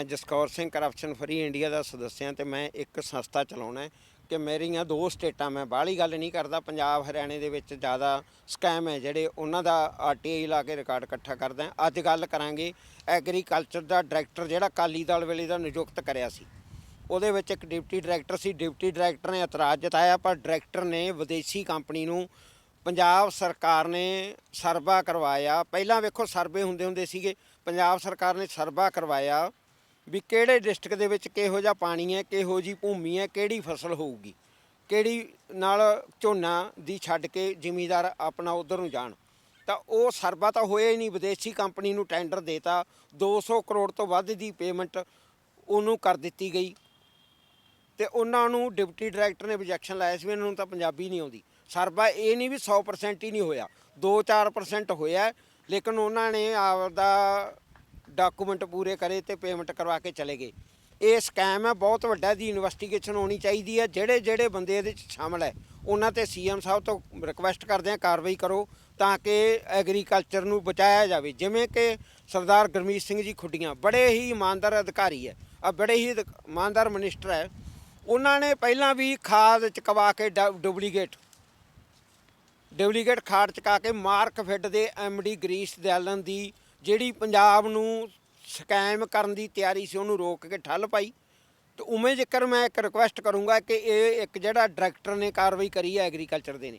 ਮੈਂ Jaskaur Singh corruption free India ਦਾ ਸਦੱਸਿਆ ਹਾਂ ਤੇ ਮੈਂ ਇੱਕ ਸੰਸਥਾ ਚਲਾਉਣਾ ਹੈ ਕਿ ਮੇਰੀਆਂ ਦੋ ਸਟੇਟਾਂ ਮੈਂ ਬਾਹਲੀ ਗੱਲ ਨਹੀਂ ਕਰਦਾ, ਪੰਜਾਬ, ਹਰਿਆਣੇ ਦੇ ਵਿੱਚ ਜ਼ਿਆਦਾ ਸਕੈਮ ਹੈ ਜਿਹੜੇ ਉਹਨਾਂ ਦਾ ਆਰਟੀਆਈ ਲਾ ਕੇ ਰਿਕਾਰਡ ਇਕੱਠਾ ਕਰਦਾ ਅੱਜ ਗੱਲ ਕਰਾਂਗੇ ਐਗਰੀਕਲਚਰ ਦਾ ਡਾਇਰੈਕਟਰ ਜਿਹੜਾ ਕਾਲੀ ਦਲ ਵੇਲੇ ਦਾ ਨਿਯੁਕਤ ਕਰਿਆ ਸੀ। ਉਹਦੇ ਵਿੱਚ ਇੱਕ ਡਿਪਟੀ ਡਾਇਰੈਕਟਰ ਸੀ। ਡਿਪਟੀ ਡਾਇਰੈਕਟਰ ਨੇ ਇਤਰਾਜ਼ ਜਤਾਇਆ, ਪਰ ਡਾਇਰੈਕਟਰ ਨੇ ਵਿਦੇਸ਼ੀ ਕੰਪਨੀ ਨੂੰ ਪੰਜਾਬ ਸਰਕਾਰ ਨੇ ਸਰਵਾ ਕਰਵਾਇਆ। ਪਹਿਲਾਂ ਵੇਖੋ ਸਰਵੇ ਹੁੰਦੇ ਹੁੰਦੇ ਸੀਗੇ। ਪੰਜਾਬ ਸਰਕਾਰ ਨੇ ਸਰਵਾ ਕਰਵਾਇਆ। ਵੀ ਕਿਹੜੇ ਡਿਸਟ੍ਰਿਕਟ ਦੇ ਵਿੱਚ ਕਿਹੋ ਜਿਹਾ ਪਾਣੀ ਹੈ, ਕਿਹੋ ਜੀ ਭੂਮੀ ਹੈ, ਕਿਹੜੀ ਫਸਲ ਹੋਊਗੀ, ਕਿਹੜੀ ਨਾਲ ਝੋਨਾ ਦੀ ਛੱਡ ਕੇ ਜ਼ਿਮੀਦਾਰ ਆਪਣਾ ਉਧਰ ਨੂੰ ਜਾਣ। ਤਾਂ ਉਹ ਸਰਵਾ ਤਾਂ ਹੋਇਆ ਹੀ ਨਹੀਂ, ਵਿਦੇਸ਼ੀ ਕੰਪਨੀ ਨੂੰ ਟੈਂਡਰ ਦੇਤਾ 200 ਕਰੋੜ ਤੋਂ ਵੱਧ ਦੀ ਪੇਮੈਂਟ ਉਹਨੂੰ ਕਰ ਦਿੱਤੀ ਗਈ। ਤੇ ਉਹਨਾਂ ਨੂੰ ਡਿਪਟੀ ਡਾਇਰੈਕਟਰ ਨੇ objection ਲਾਇਆ ਸੀ ਵੀ ਇਹਨਾਂ ਨੂੰ ਤਾਂ ਪੰਜਾਬੀ ਨਹੀਂ ਆਉਂਦੀ। ਸਰਵਾ ਇਹ ਨਹੀਂ ਵੀ 100% ਹੀ ਨਹੀਂ ਹੋਇਆ 2-4% ਹੋਇਆ, ਲੇਕਿਨ ਉਹਨਾਂ ਨੇ ਆਪਦਾ ਡਾਕੂਮੈਂਟ ਪੂਰੇ ਕਰੇ ਤੇ ਪੇਮੈਂਟ ਕਰਵਾ ਕੇ ਚਲੇ ਗਏ। ਇਹ ਸਕੈਮ ਹੈ, ਬਹੁਤ ਵੱਡਾ ਦੀ ਇਨਵੈਸਟੀਗੇਸ਼ਨ ਹੋਣੀ ਚਾਹੀਦੀ ਹੈ। ਜਿਹੜੇ ਜਿਹੜੇ ਬੰਦੇ ਇਹਦੇ ਵਿੱਚ ਸ਼ਾਮਲ ਹੈ, ਉਹਨਾਂ ਤੇ ਸੀਐਮ ਸਾਹਿਬ ਤੋਂ ਰਿਕੁਐਸਟ ਕਰਦੇ ਹਾਂ, ਕਾਰਵਾਈ ਕਰੋ ਤਾਂ ਕਿ ਐਗਰੀਕਲਚਰ ਨੂੰ ਬਚਾਇਆ ਜਾਵੇ। ਜਿਵੇਂ ਕਿ ਸਰਦਾਰ ਗੁਰਮੀਤ ਸਿੰਘ ਜੀ ਖੁੱਡੀਆਂ, ਬੜੇ ਹੀ ਇਮਾਨਦਾਰ ਅਧਿਕਾਰੀ ਹੈ ਆ ਬੜੇ ਹੀ ਅਧਿਕ- ਇਮਾਨਦਾਰ ਮਿਨਿਸਟਰ ਹੈ। ਉਹਨਾਂ ਨੇ ਪਹਿਲਾਂ ਵੀ ਖਾਦ ਚਕਵਾ ਕੇ ਡ- ਡੁਪਲੀਕੇਟ ਡੁਪਲੀਕੇਟ ਖਾਦ ਚਕਾ ਕੇ ਮਾਰਕ ਫਿੱਡ ਦੇ ਐਮਡੀ ਗਰੀਸ਼ ਦਿਆਲਨ ਦੀ ਜਿਹੜੀ ਪੰਜਾਬ ਨੂੰ ਸਕੈਮ ਕਰਨ ਦੀ ਤਿਆਰੀ ਸੀ, ਉਹਨੂੰ ਰੋਕ ਕੇ ਠੱਲ ਪਾਈ। ਤੇ ਉਵੇਂ ਜੇਕਰ ਮੈਂ ਇੱਕ ਰਿਕੁਐਸਟ ਕਰੂੰਗਾ ਕਿ ਇਹ ਇੱਕ ਜਿਹੜਾ ਡਾਇਰੈਕਟਰ ਨੇ ਕਾਰਵਾਈ ਕਰੀ ਹੈ ਐਗਰੀਕਲਚਰ ਦੇ ਨੇ,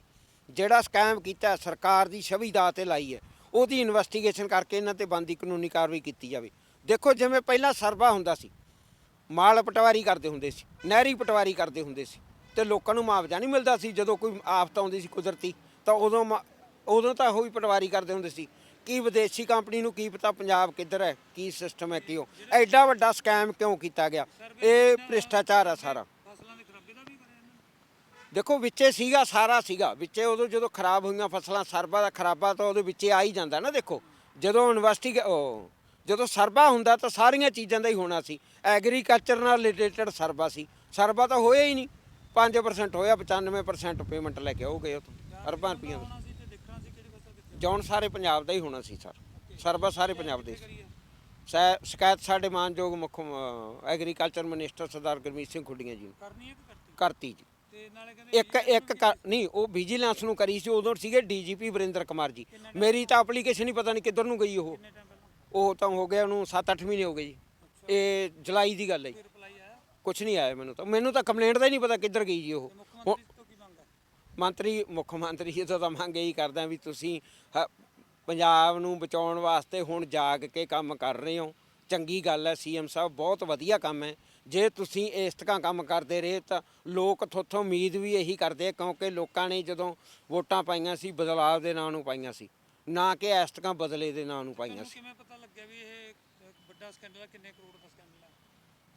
ਜਿਹੜਾ ਸਕੈਮ ਕੀਤਾ, ਸਰਕਾਰ ਦੀ ਛਵੀ ਦਾ ਤੇ ਲਾਈ ਹੈ, ਉਹਦੀ ਇਨਵੈਸਟੀਗੇਸ਼ਨ ਕਰਕੇ ਇਹਨਾਂ ਤੇ ਬੰਦੀ ਕਾਨੂੰਨੀ ਕਾਰਵਾਈ ਕੀਤੀ ਜਾਵੇ। ਦੇਖੋ, ਜਿਵੇਂ ਪਹਿਲਾਂ ਸਰਵਾ ਹੁੰਦਾ ਸੀ, ਮਾਲ ਪਟਵਾਰੀ ਕਰਦੇ ਹੁੰਦੇ ਸੀ, ਨਹਿਰੀ ਪਟਵਾਰੀ ਕਰਦੇ ਹੁੰਦੇ ਸੀ, ਤੇ ਲੋਕਾਂ ਨੂੰ ਮੁਆਵਜ਼ਾ ਨਹੀਂ ਮਿਲਦਾ ਸੀ, ਜਦੋਂ ਕੋਈ ਆਫਤ ਆਉਂਦੀ ਸੀ ਕੁਦਰਤੀ, ਤਾਂ ਉਦੋਂ ਮਾ- ਉਦੋਂ ਤਾਂ ਉਹ ਵੀ ਪਟਵਾਰੀ ਕਰਦੇ ਹੁੰਦੇ ਸੀ। ਕੀ ਵਿਦੇਸ਼ੀ ਕੰਪਨੀ ਨੂੰ ਕੀ ਪਤਾ ਪੰਜਾਬ ਕਿੱਧਰ ਹੈ, ਕੀ ਸਿਸਟਮ ਹੈ ਕਿਉਂ ਐਡਾ ਵੱਡਾ ਸਕੈਮ ਕਿਉਂ ਕੀਤਾ ਗਿਆ? ਇਹ ਭ੍ਰਿਸ਼ਟਾਚਾਰ ਆ ਸਾਰਾ। ਦੇਖੋ, ਵਿੱਚੇ ਸੀਗਾ, ਸਾਰਾ ਸੀਗਾ। ਵਿੱਚੇ ਉਦੋਂ ਜਦੋਂ ਖਰਾਬ ਹੋਈਆਂ ਫਸਲਾਂ, ਸਰਬਾ ਦਾ ਖਰਾਬਾ ਤਾਂ ਉਹਦੇ ਵਿੱਚੇ ਆ ਹੀ ਜਾਂਦਾ ਨਾ, ਦੇਖੋ। ਜਦੋਂ ਇਨਵੈਸਟੀ ਜਦੋਂ ਸਰਬਾ ਹੁੰਦਾ ਤਾਂ ਸਾਰੀਆਂ ਚੀਜ਼ਾਂ ਦਾ ਹੀ ਹੋਣਾ ਸੀ। ਐਗਰੀਕਲਚਰ ਨਾਲ ਰਿਲੇਟਡ ਸਰਬਾ ਸੀ। ਸਰਬਾ ਤਾਂ ਹੋਇਆ ਹੀ ਨਹੀਂ। 5% ਹੋਇਆ 95% ਪੇਮੈਂਟ ਲੈ ਕੇ ਆਉਗੇ ਉਹ ਤੋਂ ਅਰਬਾਂ ਰੁਪਈਆ ਦਾ ਆਉਣਾ ਸੀ ਤੇ ਦੇਖਣਾ ਸੀ ਕਿਹੜੀ ਫਸਲ ਕਿੱਥੇ ਜੌਨ ਸਾਰੇ ਪੰਜਾਬ ਦਾ ਹੀ ਹੋਣਾ ਸੀ ਸਰ। ਸਰਬਾ ਸਾਰੇ ਪੰਜਾਬ ਦੇ ਸੀ। ਸ਼ਾ- ਸ਼ਿਕਾਇਤ ਸਾਡੇ ਮਾਨਯੋਗ ਮੁੱਖ ਐਗਰੀਕਲਚਰ ਮਿਨਿਸਟਰ ਸਰਦਾਰ ਗੁਰਮੀਤ ਸਿੰਘ ਖੁੱਡੀਆਂ ਜੀ ਨੂੰ। ਕਰਨੀ ਹੈ ਕਿ ਕਰਤੀ? ਕਰਤੀ ਜੀ। ਤੇ ਨਾਲੇ ਕਹਿੰਦੇ ਇੱਕ ਇੱਕ ਕਰ- ਨਹੀਂ ਉਹ ਵਿਜੀਲੈਂਸ ਨੂੰ ਕਰੀ ਸੀ ਉਦੋਂ ਸੀਗੇ ਡੀਜੀਪੀ ਵਰਿੰਦਰ ਕੁਮਾਰ ਜੀ। ਮੇਰੀ ਤਾਂ ਐਪਲੀਕੇਸ਼ਨ ਹੀ ਪਤਾ ਨਹੀਂ ਕਿੱਧਰ ਨੂੰ ਗਈ ਉਹ। ਕਿੰਨੇ ਟਾਈਮ ਪਹਿਲਾਂ? ਉਹ ਤਾਂ ਹੋ ਗਿਆ ਉਹਨੂੰ 7-8 ਮਹੀਨੇ ਹੋ ਗਏ ਜੀ। ਇਹ ਜੁਲਾਈ ਦੀ ਗੱਲ ਹੈ ਜੀ। ਰਿਪਲਾਈ ਆਇਆ? ਕੁਝ ਨਹੀਂ ਆਇਆ ਮੈਨੂੰ ਤਾਂ। ਮੈਨੂੰ ਤਾਂ ਕੰਪਲੇਂਟ ਦਾ ਹੀ ਨਹੀਂ ਪਤਾ ਕਿੱਧਰ ਗਈ ਜੀ ਉਹ। ਹੁਣ ਮੰਤਰੀ ਮੁੱਖ ਮੰਤਰੀ ਜੀ ਤੋਂ ਤਾਂ ਮੰਗ ਇਹੀ ਕਰਦਾ ਵੀ ਤੁਸੀਂ ਹ- ਪੰਜਾਬ ਨੂੰ ਬਚਾਉਣ ਵਾਸਤੇ ਹੁਣ ਜਾਗ ਕੇ ਕੰਮ ਕਰ ਰਹੇ ਹੋ। ਚੰਗੀ ਗੱਲ ਹੈ ਸੀਐਮ ਸਾਹਿਬ ਬਹੁਤ ਵਧੀਆ ਕੰਮ ਹੈ। ਜੇ ਤੁਸੀਂ ਇਸ ਤਰ੍ਹਾਂ ਕੰਮ ਕਰਦੇ ਰਹੇ ਤਾਂ ਲੋਕ ਥੋਥੋਂ ਉਮੀਦ ਵੀ ਇਹੀ ਕਰਦੇ ਆ ਕਿਉਂਕਿ ਲੋਕਾਂ ਨੇ ਜਦੋਂ ਵੋਟਾਂ ਪਾਈਆਂ ਸੀ ਬਦਲਾਅ ਦੇ ਨਾਂ ਨੂੰ ਪਾਈਆਂ ਸੀ। ਨਾ ਕਿ ਇਸ ਤਰ੍ਹਾਂ ਬਦਲੇ ਦੇ ਨਾਂ ਨੂੰ ਪਾਈਆਂ ਤੁਹਾਨੂੰ ਸੀ ਕਿਵੇਂ ਪਤਾ ਲੱਗਿਆ ਵੀ ਇਹ ਅ, ਵੱਡਾ ਸਕੈਂਡਲ ਹੈ ਕਿੰਨੇ ਕਰੋੜ ਦਾ ਸਕੈਂਡਲ ਹੈ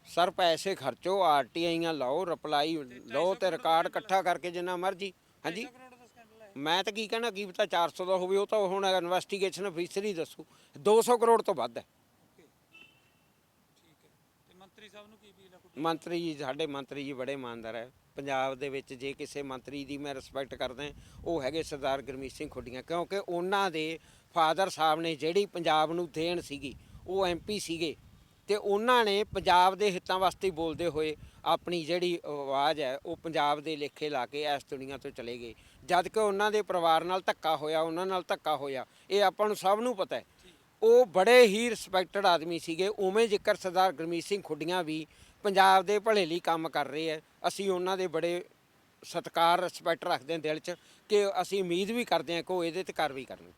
ਸਰ ਪੈਸੇ ਖਰਚੋ ਆਰਟੀਆਈਆਂ ਲਾਓ ਰਿਪਲਾਈ ਲਓ ਤੇ ਰਿਕਾਰਡ ਇਕੱਠਾ ਕਰਕੇ ਜਿੰਨਾ ਮਰਜ਼ੀ। ਹਾਂਜੀ। 200 ਕਰੋੜ ਦਾ ਸਕੈਂਡਲ ਹੈ ਮੈਂ ਤਾਂ ਕੀ ਕਹਿਣਾ ਕੀ ਪਤਾ 400 ਦਾ ਹੋਵੇ ਉਹ ਤਾਂ ਹੁਣ ਇਨਵੈਸਟੀਗੇਸ਼ਨ ਅਫੀਸਰ ਹੀ ਦੱਸੂ। 200 ਕਰੋੜ ਤੋਂ ਵੱਧ ਹੈ। ਮੰਤਰੀ ਸਾਹਿਬ ਨੂੰ ਕੀ ਅਪੀਲ ਹੈ ਕੋਈ ਮੰਤਰੀ ਜੀ ਸਾਡੇ ਮੰਤਰੀ ਜੀ ਬੜੇ ਇਮਾਨਦਾਰ ਹੈ। ਪੰਜਾਬ ਦੇ ਵਿੱਚ ਜੇ ਕਿਸੇ ਮੰਤਰੀ ਦੀ ਮੈਂ ਰਿਸਪੈਕਟ ਕਰਦਾ ਉਹ ਹੈਗੇ ਸਰਦਾਰ ਗੁਰਮੀਤ ਸਿੰਘ ਖੁੱਡੀਆਂ ਕਿਉਂਕਿ ਉਹਨਾਂ ਦੇ ਫਾਦਰ ਸਾਹਿਬ ਨੇ ਜਿਹੜੀ ਪੰਜਾਬ ਨੂੰ ਦੇਣ ਸੀਗੀ ਉਹ ਐਮਪੀ ਸੀਗੇ। ਤੇ ਉਹਨਾਂ ਨੇ ਪੰਜਾਬ ਦੇ ਹਿੱਤਾਂ ਵਾਸਤੇ ਬੋਲਦੇ ਹੋਏ ਆਪਣੀ ਜਿਹੜੀ ਆਵਾਜ਼ ਹੈ, ਉਹ ਪੰਜਾਬ ਦੇ ਲੇਖੇ ਲਾ ਕੇ ਇਸ ਦੁਨੀਆ ਤੋਂ ਚਲੇ ਗਏ। ਜਦ ਕਿ ਉਹਨਾਂ ਦੇ ਪਰਿਵਾਰ ਨਾਲ ਧੱਕਾ ਹੋਇਆ, ਉਹਨਾਂ ਨਾਲ ਧੱਕਾ ਹੋਇਆ, ਇਹ ਆਪਾਂ ਨੂੰ ਸਭ ਨੂੰ ਪਤਾ ਹੈ। ਉਹ ਬੜੇ ਹੀ ਰਿਸਪੈਕਟਡ ਆਦਮੀ ਸੀਗੇ, ਉਵੇਂ ਜ਼ਿਕਰ ਸਰਦਾਰ ਗੁਰਮੀਤ ਸਿੰਘ ਖੁੱਡੀਆਂ ਵੀ ਪੰਜਾਬ ਦੇ ਭਲੇ ਲਈ ਕੰਮ ਕਰ ਰਹੇ ਹੈ, ਅਸੀਂ ਉਹਨਾਂ ਦੇ ਬੜੇ ਸਤਿਕਾਰ ਰਿਸਪੈਕਟ ਰੱਖਦੇ ਹਾਂ ਦਿਲ 'ਚ ਕਿ ਅਸੀਂ ਉਮੀਦ ਵੀ ਕਰਦੇ ਹਾਂ ਕਿ ਉਹ ਇਹਦੇ ਤੇ ਕਾਰਵਾਈ ਕਰਨ